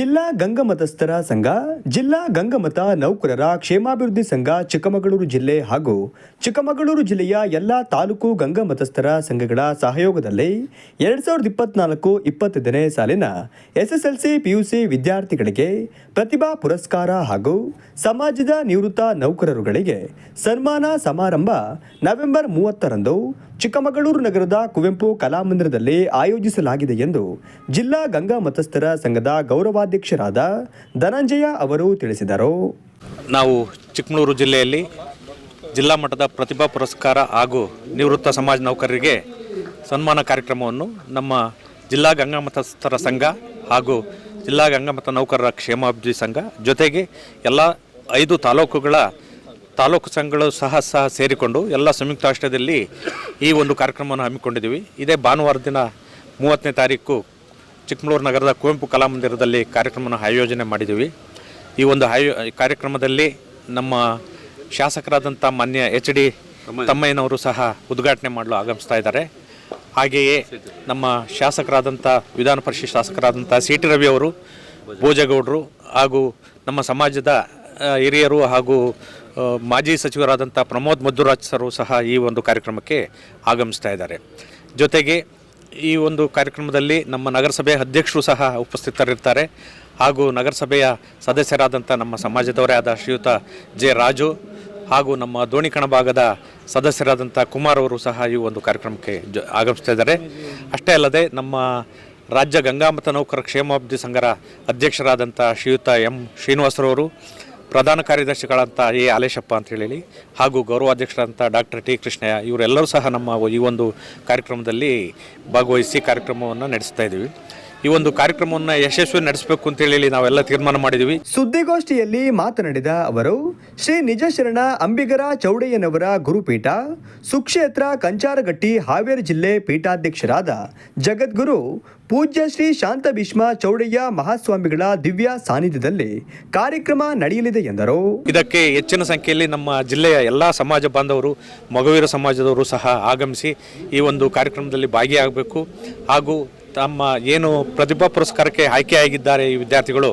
ಜಿಲ್ಲಾ ಗಂಗಮತಸ್ಥರ ಸಂಘ, ಜಿಲ್ಲಾ ಗಂಗಮತ ನೌಕರರ ಕ್ಷೇಮಾಭಿವೃದ್ಧಿ ಸಂಘ ಚಿಕ್ಕಮಗಳೂರು ಜಿಲ್ಲೆ ಹಾಗೂ ಚಿಕ್ಕಮಗಳೂರು ಜಿಲ್ಲೆಯ ಎಲ್ಲ ತಾಲೂಕು ಗಂಗಮತಸ್ಥರ ಸಂಘಗಳ ಸಹಯೋಗದಲ್ಲಿ ಎರಡ್ ಸಾವಿರದ ಇಪ್ಪತ್ನಾಲ್ಕು ಇಪ್ಪತ್ತೈದನೇ ಸಾಲಿನ ಎಸ್ಎಸ್ಎಲ್ಸಿ ಪಿಯುಸಿ ವಿದ್ಯಾರ್ಥಿಗಳಿಗೆ ಪ್ರತಿಭಾ ಪುರಸ್ಕಾರ ಹಾಗೂ ಸಮಾಜದ ನಿವೃತ್ತ ನೌಕರರುಗಳಿಗೆ ಸನ್ಮಾನ ಸಮಾರಂಭ ನವೆಂಬರ್ ಮೂವತ್ತರಂದು ಚಿಕ್ಕಮಗಳೂರು ನಗರದ ಕುವೆಂಪು ಕಲಾಮಂದಿರದಲ್ಲಿ ಆಯೋಜಿಸಲಾಗಿದೆ ಎಂದು ಜಿಲ್ಲಾ ಗಂಗಾ ಮತಸ್ಥರ ಸಂಘದ ಗೌರವಾಧ್ಯಕ್ಷರಾದ ಧನಂಜಯ ಅವರು ತಿಳಿಸಿದರು. ನಾವು ಚಿಕ್ಕಮಗಳೂರು ಜಿಲ್ಲೆಯಲ್ಲಿ ಜಿಲ್ಲಾ ಮಟ್ಟದ ಪ್ರತಿಭಾ ಪುರಸ್ಕಾರ ಹಾಗೂ ನಿವೃತ್ತ ಸಮಾಜ ನೌಕರರಿಗೆ ಸನ್ಮಾನ ಕಾರ್ಯಕ್ರಮವನ್ನು ನಮ್ಮ ಜಿಲ್ಲಾ ಗಂಗಾಮತಸ್ಥರ ಸಂಘ ಹಾಗೂ ಜಿಲ್ಲಾ ಗಂಗಾಮತ ನೌಕರರ ಕ್ಷೇಮಾಭಿವೃದ್ಧಿ ಸಂಘ ಜೊತೆಗೆ ಎಲ್ಲ ಐದು ತಾಲೂಕುಗಳ ತಾಲೂಕು ಸಂಘಗಳು ಸಹ ಸಹ ಸೇರಿಕೊಂಡು ಎಲ್ಲ ಸಂಯುಕ್ತ ರಾಷ್ಟ್ರದಲ್ಲಿ ಈ ಒಂದು ಕಾರ್ಯಕ್ರಮವನ್ನು ಹಮ್ಮಿಕೊಂಡಿದ್ದೀವಿ. ಇದೇ ಭಾನುವಾರ ದಿನ ಮೂವತ್ತನೇ ತಾರೀಕು ಚಿಕ್ಕಮಗಳೂರು ನಗರದ ಕುವೆಂಪು ಕಲಾಮಂದಿರದಲ್ಲಿ ಕಾರ್ಯಕ್ರಮವನ್ನು ಆಯೋಜನೆ ಮಾಡಿದ್ದೀವಿ. ಈ ಒಂದು ಆಯೋ ಈ ಕಾರ್ಯಕ್ರಮದಲ್ಲಿ ನಮ್ಮ ಶಾಸಕರಾದಂಥ ಮಾನ್ಯ ಎಚ್ ಡಿ ತಮ್ಮಯ್ಯನವರು ಸಹ ಉದ್ಘಾಟನೆ ಮಾಡಲು ಆಗಮಿಸ್ತಾ ಇದ್ದಾರೆ. ಹಾಗೆಯೇ ನಮ್ಮ ಶಾಸಕರಾದಂಥ ವಿಧಾನ ಪರಿಷತ್ ಶಾಸಕರಾದಂಥ ಸಿ ಟಿ ರವಿ ಅವರು ಭೋಜಗೌಡರು ಹಾಗೂ ನಮ್ಮ ಸಮಾಜದ ಹಿರಿಯರು ಹಾಗೂ ಮಾಜಿ ಸಚಿವರಾದಂಥ ಪ್ರಮೋದ್ ಮಧುರಾಜ್ ಸರು ಸಹ ಈ ಒಂದು ಕಾರ್ಯಕ್ರಮಕ್ಕೆ ಆಗಮಿಸ್ತಾ ಇದ್ದಾರೆ. ಜೊತೆಗೆ ಈ ಒಂದು ಕಾರ್ಯಕ್ರಮದಲ್ಲಿ ನಮ್ಮ ನಗರಸಭೆ ಅಧ್ಯಕ್ಷರು ಸಹ ಉಪಸ್ಥಿತರಿರ್ತಾರೆ. ಹಾಗೂ ನಗರಸಭೆಯ ಸದಸ್ಯರಾದಂಥ ನಮ್ಮ ಸಮಾಜದವರೇ ಆದ ಶ್ರೀಯುತ ಜೆ ರಾಜು ಹಾಗೂ ನಮ್ಮ ದೋಣಿಕಣ ಭಾಗದ ಸದಸ್ಯರಾದಂಥ ಕುಮಾರ್ ಅವರು ಸಹ ಈ ಒಂದು ಕಾರ್ಯಕ್ರಮಕ್ಕೆ ಜ, ಆಗಮಿಸ್ತಾ ಇದ್ದಾರೆ. ಅಷ್ಟೇ ಅಲ್ಲದೆ ನಮ್ಮ ರಾಜ್ಯ ಗಂಗಾಮತ ನೌಕರ ಕ್ಷೇಮಾಭಿವೃದ್ಧಿ ಸಂಘರ ಅಧ್ಯಕ್ಷರಾದಂಥ ಶ್ರೀಯುತ ಎಂ ಶ್ರೀನಿವಾಸರವರು ಪ್ರಧಾನ ಕಾರ್ಯದರ್ಶಿಗಳಂಥ ಎ ಹಾಲೇಶಪ್ಪ ಅಂತ ಹೇಳಿ ಹಾಗೂ ಗೌರವಾಧ್ಯಕ್ಷರಂಥ ಡಾಕ್ಟರ್ ಟಿ ಕೃಷ್ಣಯ್ಯ, ಇವರೆಲ್ಲರೂ ಸಹ ನಮ್ಮ ಈ ಒಂದು ಕಾರ್ಯಕ್ರಮದಲ್ಲಿ ಭಾಗವಹಿಸಿ ಕಾರ್ಯಕ್ರಮವನ್ನು ನಡೆಸ್ತಾ ಇದ್ದೀವಿ. ಈ ಒಂದು ಕಾರ್ಯಕ್ರಮವನ್ನು ಯಶಸ್ವಿ ನಡೆಸಬೇಕು ಅಂತ ಹೇಳಿ ನಾವೆಲ್ಲ ತೀರ್ಮಾನ ಮಾಡಿದ್ದೀವಿ ಸುದ್ದಿಗೋಷ್ಠಿಯಲ್ಲಿ ಮಾತನಾಡಿದ ಅವರು ಶ್ರೀ ನಿಜಶರಣ ಅಂಬಿಗರ ಚೌಡಯ್ಯನವರ ಗುರುಪೀಠ ಸುಕ್ಷೇತ್ರ ಕಂಚಾರಗಟ್ಟಿ ಹಾವೇರಿ ಜಿಲ್ಲೆ ಪೀಠಾಧ್ಯಕ್ಷರಾದ ಜಗದ್ಗುರು ಪೂಜ್ಯ ಶ್ರೀ ಶಾಂತ ಭೀಷ್ಮ ಚೌಡಯ್ಯ ಮಹಾಸ್ವಾಮಿಗಳ ದಿವ್ಯ ಸಾನ್ನಿಧ್ಯದಲ್ಲಿ ಕಾರ್ಯಕ್ರಮ ನಡೆಯಲಿದೆ ಎಂದರು. ಇದಕ್ಕೆ ಹೆಚ್ಚಿನ ಸಂಖ್ಯೆಯಲ್ಲಿ ನಮ್ಮ ಜಿಲ್ಲೆಯ ಎಲ್ಲ ಸಮಾಜ ಬಾಂಧವರು ಮಗುವೀರ ಸಮಾಜದವರು ಸಹ ಆಗಮಿಸಿ ಈ ಒಂದು ಕಾರ್ಯಕ್ರಮದಲ್ಲಿ ಭಾಗಿಯಾಗಬೇಕು. ಹಾಗೂ ತಮ್ಮ ಏನು ಪ್ರತಿಭಾ ಪುರಸ್ಕಾರಕ್ಕೆ ಆಯ್ಕೆಯಾಗಿದ್ದಾರೆ ಈ ವಿದ್ಯಾರ್ಥಿಗಳು,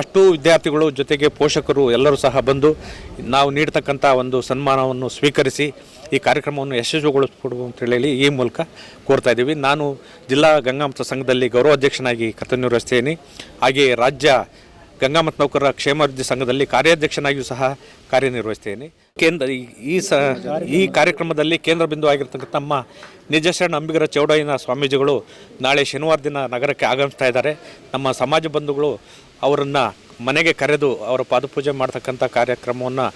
ಅಷ್ಟು ವಿದ್ಯಾರ್ಥಿಗಳು ಜೊತೆಗೆ ಪೋಷಕರು ಎಲ್ಲರೂ ಸಹ ಬಂದು ನಾವು ನೀಡತಕ್ಕಂಥ ಒಂದು ಸನ್ಮಾನವನ್ನು ಸ್ವೀಕರಿಸಿ ಈ ಕಾರ್ಯಕ್ರಮವನ್ನು ಯಶಸ್ವಿಗೊಳಿಸ್ಕೊಡು ಅಂತ ಹೇಳಿ ಈ ಮೂಲಕ ಕೋರ್ತಾ ಇದ್ದೀವಿ. ನಾನು ಜಿಲ್ಲಾ ಗಂಗಾಮತ ಸಂಘದಲ್ಲಿ ಗೌರವಾಧ್ಯಕ್ಷನಾಗಿ ಕರ್ತವ್ಯನಿರ್ವಹಿಸ್ತೇನೆ. ಹಾಗೆಯೇ ರಾಜ್ಯ ಗಂಗಾಮತ ನೌಕರರ ಕ್ಷೇಮಾಭಿವೃದ್ಧಿ ಸಂಘದಲ್ಲಿ ಕಾರ್ಯಾಧ್ಯಕ್ಷನಾಗಿಯೂ ಸಹ ಕಾರ್ಯನಿರ್ವಹಿಸ್ತೇನೆ ಕೇಂದ್ರ ಈ- ಸ ಈ ಕಾರ್ಯಕ್ರಮದಲ್ಲಿ ಕೇಂದ್ರ ಬಿಂದು ಆಗಿರ್ತಕ್ಕಂಥ ನಮ್ಮ ನಿಜಶರಣ ಅಂಬಿಗರ ಚೌಡಯ್ಯನ ಸ್ವಾಮೀಜಿಗಳು ನಾಳೆ ಶನಿವಾರ ದಿನ ನಗರಕ್ಕೆ ಆಗಮಿಸ್ತಾ ಇದ್ದಾರೆ. ನಮ್ಮ ಸಮಾಜ ಬಂಧುಗಳು ಅವರನ್ನು ಮನೆಗೆ ಕರೆದು ಅವರ ಪಾದಪೂಜೆ ಮಾಡ್ತಕ್ಕಂಥ ಕಾರ್ಯಕ್ರಮವನ್ನು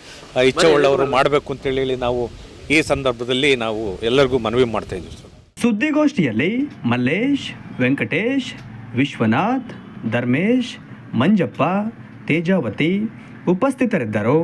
ಇಚ್ಛೆ ಉಳ್ಳವರು ಮಾಡಬೇಕು ಅಂತೇಳಿ ನಾವು ಈ ಸಂದರ್ಭದಲ್ಲಿ ನಾವು ಎಲ್ಲರಿಗೂ ಮನವಿ ಮಾಡ್ತಾ ಇದ್ದೀವಿ ಸುದ್ದಿಗೋಷ್ಠಿಯಲ್ಲಿ ಮಲ್ಲೇಶ್, ವೆಂಕಟೇಶ್, ವಿಶ್ವನಾಥ್, ಧರ್ಮೇಶ್ ಮಂಜಪ್ಪ ತೇಜಾವತಿ ಉಪಸ್ಥಿತರಿದ್ದರು.